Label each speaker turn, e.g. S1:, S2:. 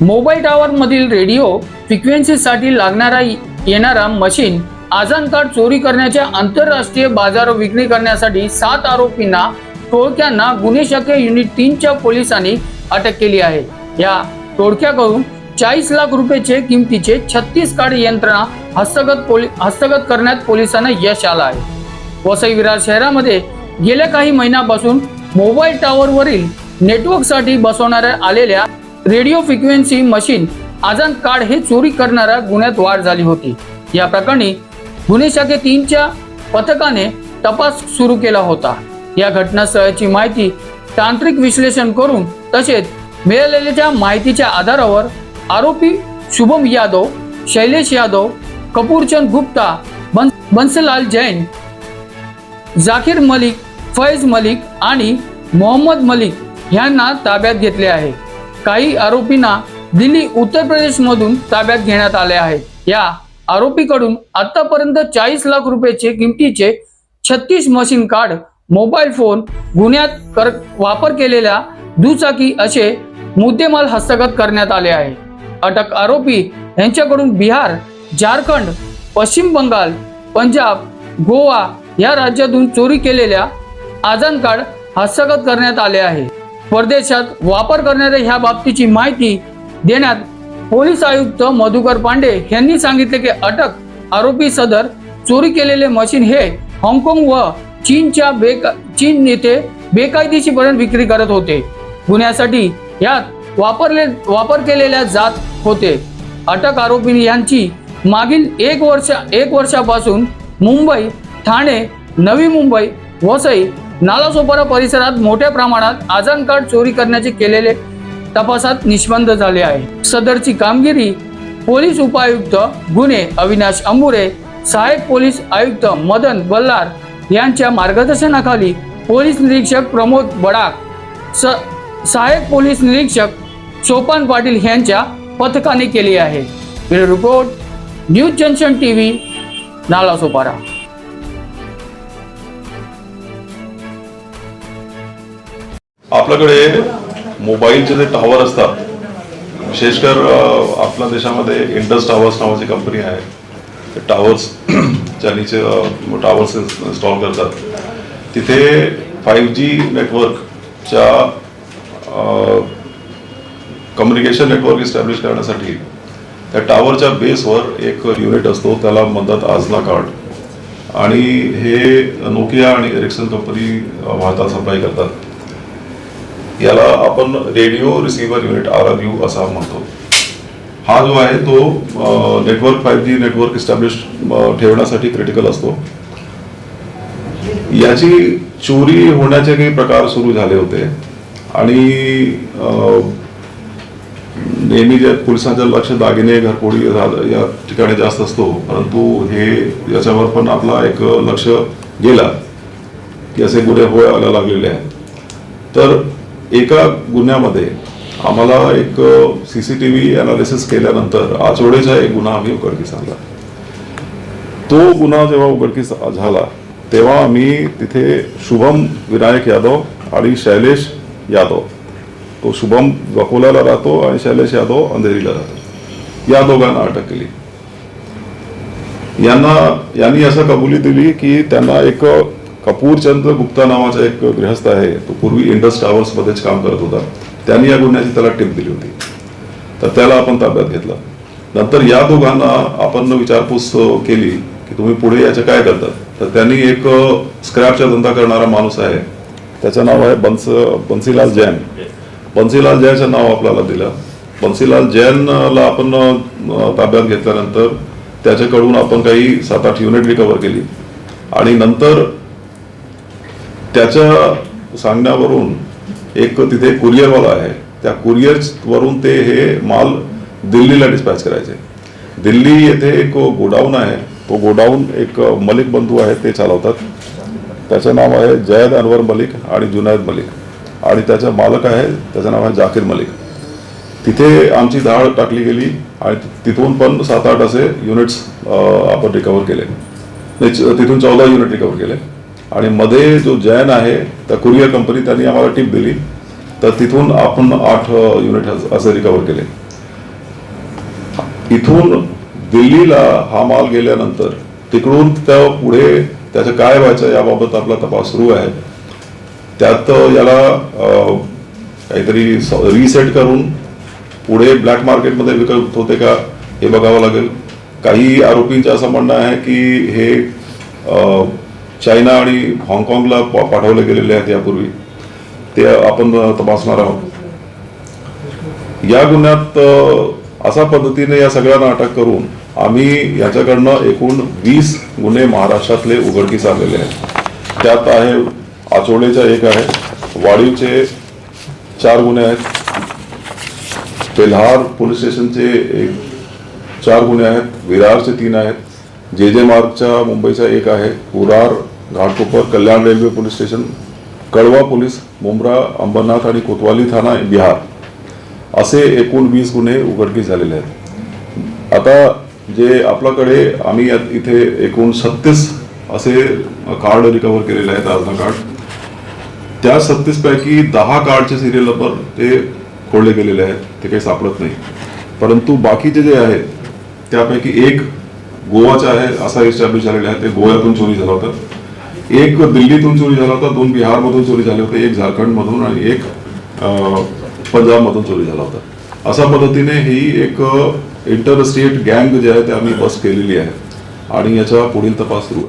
S1: Mobile टॉवरमधील radio फ्रिक्वेन्सीसाठी लागणारा येणारा मशीन आजान कार्ड चोरी करण्याच्या आंतरराष्ट्रीय बाजार विक्री करण्यासाठी सात आरोपींना टोळक्यांना गुन्हे शाखे युनिट तीनच्या पोलिसांनी अटक केली आहे. या टोळक्याकडून चाळीस लाख रुपयेचे किमतीचे छत्तीस कार्ड यंत्रणा हस्तगत पोलि हस्तगत करण्यात पोलिसांना यश आलं आहे. वसई विरार शहरामध्ये गेल्या काही महिन्यापासून मोबाईल टॉवरवरील नेटवर्कसाठी बसवणाऱ्या आलेल्या रेडिओ फ्रिक्वेन्सी मशीन आजान कार्ड हे चोरी करणाऱ्या गुन्ह्यात वाढ झाली होती. या प्रकरणी गुन्हे शाखे तीनच्या पथकाने तपास सुरू केला होता. या घटनास्थळाची माहिती तांत्रिक विश्लेषण करून तसेच मिळालेल्या माहितीच्या आधारावर आरोपी शुभम यादव शैलेश यादव कपूरचंद गुप्ता बन बन्सलाल जैन जाकीर मलिक फैज मलिक आणि मोहम्मद मलिक यांना ताब्यात घेतले आहे. काही आरोपींना दिल्ली उत्तर प्रदेशमधून ताब्यात घेण्यात आले आहे. या आरोपीकडून आतापर्यंत चाळीस लाख रुपयाचे किमतीचे छत्तीस मशीन कार्ड मोबाईल फोन गुन्ह्यात कर वापर केलेल्या दुचाकी असे मुद्देमाल हस्तगत करण्यात आले आहे. अटक आरोपी यांच्याकडून बिहार झारखंड पश्चिम बंगाल पंजाब गोवा या राज्यातून चोरी केलेल्या आजान कार्ड हस्तगत करण्यात आले आहे. परदेशात वापर करणाऱ्या ह्या बाबतीची माहिती देण्यात पोलीस आयुक्त मधुकर पांडे यांनी सांगितले की अटक आरोपी सदर चोरी केलेले मशीन हे हाँगकाँग व चीनच्या बेका चीन येथे बेकायदेशीरपणे विक्री करत होते. गुन्ह्यासाठी यात वापरले वापर केलेल्या जात होते. अटक आरोपी यांची मागील एक वर्ष एक वर्षापासून मुंबई ठाणे नवी मुंबई वसई नालासोपारा परिसरात मोठ्या प्रमाणात आजान कार्ड चोरी करण्याचे केलेले तपासात निष्पन्न झाले आहे. सदरची कामगिरी पोलीस उपायुक्त गुन्हे अविनाश अंबुरे सहाय्यक पोलीस आयुक्त मदन बल्लार यांच्या मार्गदर्शनाखाली पोलीस निरीक्षक प्रमोद बडाक स सहाय्यक पोलीस निरीक्षक सोपान पाटील यांच्या पथकाने केली आहे. Report news junction T V Nalasopara.
S2: आपल्याकडे मोबाईलचे जे टॉवर असतात विशेषकर आपल्या देशामध्ये इंडस टावर्स नावाची कंपनी आहे. ते टावर्स ज्यांनीचे टावर्स इन्स्टॉल करतात. तिथे फाईव्ह जी नेटवर्कच्या कम्युनिकेशन नेटवर्क इस्टॅब्लिश करण्यासाठी त्या टावरच्या बेसवर एक युनिट असतो त्याला म्हणतात आजला कार्ड आणि हे नोकिया आणि एरिक्सन कंपनी भारतात सप्लाय करतात. याला आपण radio receiver unit R R U असा म्हणतो. हा जो आहे तो network five G network establish ठेवण्यासाठी क्रिटिकल असतो. याची चोरी होण्याचे काही प्रकार सुरू झाले होते. आणि नेहमी जे पोलिसांचं लक्ष दागिने घरपोडी या ठिकाणी जास्त असतो. परंतु हे याच्यावर पण आपला एक लक्ष गेला की असे गुन्हे व्हायला लागलेले आहेत. तर एका गुन्ह्यामध्ये आम्हाला एक C C T V analysis केल्यानंतर आचवडेचा एक गुन्हा आम्ही उघडकीस आणला. तो गुन्हा जेव्हा उघडकीस झाला तेव्हा आम्ही तिथे शुभम विनायक यादव आणि शैलेश यादव तो शुभम वकोल्याला राहतो आणि शैलेश यादव अंधेरीला राहतो. या दोघांना अटक केली. यांना यांनी असं कबुली दिली की त्यांना एक कपूरचंद गुप्ता नावाचा एक गृहस्थ आहे. तो पूर्वी इंडस टावर्स मध्येच काम करत होता. त्यांनी या गुन्ह्याची त्याला टिप दिली होती. तर त्याला आपण ताब्यात घेतलं. नंतर या दोघांना आपण विचारपूस केली की तुम्ही पुढे याचं काय करतात? तर त्यांनी एक स्क्रॅपचा धंदा करणारा माणूस आहे. त्याचं नाव आहे बन्स बन्सीलाल जैन. बन्सीलाल जैनचं नाव आपल्याला दिलं. बन्सीलाल जैनला आपण ताब्यात घेतल्यानंतर त्याच्याकडून आपण काही सात आठ युनिट रिकवर केली. आणि नंतर त्याच्या सांगण्यावरून एक तिथे कुरिअरवाला आहे. त्या कुरिअरवरून ते हे माल दिल्लीला डिस्पॅच करायचे. दिल्ली येथे एक गोडाऊन आहे. तो गोडाऊन एक मलिक बंधू आहे ते चालवतात. त्याचं नाव आहे जयद अनवर मलिक आणि जुनायद मलिक. आणि त्याचा मालक आहे त्याचं नाव आहे जाकीर मलिक. तिथे आमची धाड टाकली गेली आणि तिथून पण सात आठ असे युनिट्स आपण रिकवर केले. च- तिथून चौदा युनिट रिकवर केले. आणि मध्ये जो जैन आहे त्या कुरिअर कंपनी त्यांनी आम्हाला टीप दिली. तर तिथून आपण आठ युनिट असे रिकवर केले. इथून दिल्लीला हा माल गेल्यानंतर तिकडून त्या पुढे त्याचं काय व्हायचं याबाबत आपला तपास सुरू आहे. त्यात याला अं, काहीतरी रिसेट करून पुढे ब्लॅक मार्केटमध्ये विकत होते का हे बघावं लागेल. काही आरोपींचं असं म्हणणं आहे की हे चायना आणि हाँगकाँगला पाठवले गेलेले आहेत यापूर्वी. ते आपण तपासणार आहोत. या गुन्ह्यात अशा पद्धतीने या सगळ्यांना अटक करून आम्ही याच्याकडनं एकूण वीस गुन्हे महाराष्ट्रातले उघडकीस आलेले आहेत. त्यात आहे आचोळेचा एक आहे वाडीवचे चार गुन्हे आहेत. तेल्हार पोलीस स्टेशनचे एक चार गुन्हे आहेत. विरारचे तीन आहेत. जे जे मार्गच्या मुंबईचा एक आहे. Kurar Ghatkopar Kalyan railway police station Kalwa police Mumbra Ambernath आणि कोतवाली थाना बिहार. असे एकूण वीस गुन्हे उघडकीस झालेले आहेत. आता जे आपल्याकडे आम्ही इथे एकूण सत्तीस असे कार्ड रिकवर केलेले आहेत आधार कार्ड. त्या सत्तीसपैकी दहा कार्डचे सिरियल नंबर ते खोडले गेलेले आहेत ते काही सापडत नाही. परंतु बाकीचे जे आहेत त्यापैकी एक गोवाचा आहे असा इस्टॅब्लिश झालेला आहे ते गोव्यातून चोरी झाला होता. एक दिल्लीतून चोरी झाला होता दोन बिहारमधून चोरी झाले होते एक झारखंडमधून आणि एक पंजाबमधून चोरी झाला होता. अशा पद्धतीने ही एक इंटर स्टेट गँग जे आहे ते आम्ही बस केलेली आहे आणि याचा पुढील तपास सुरू आहे.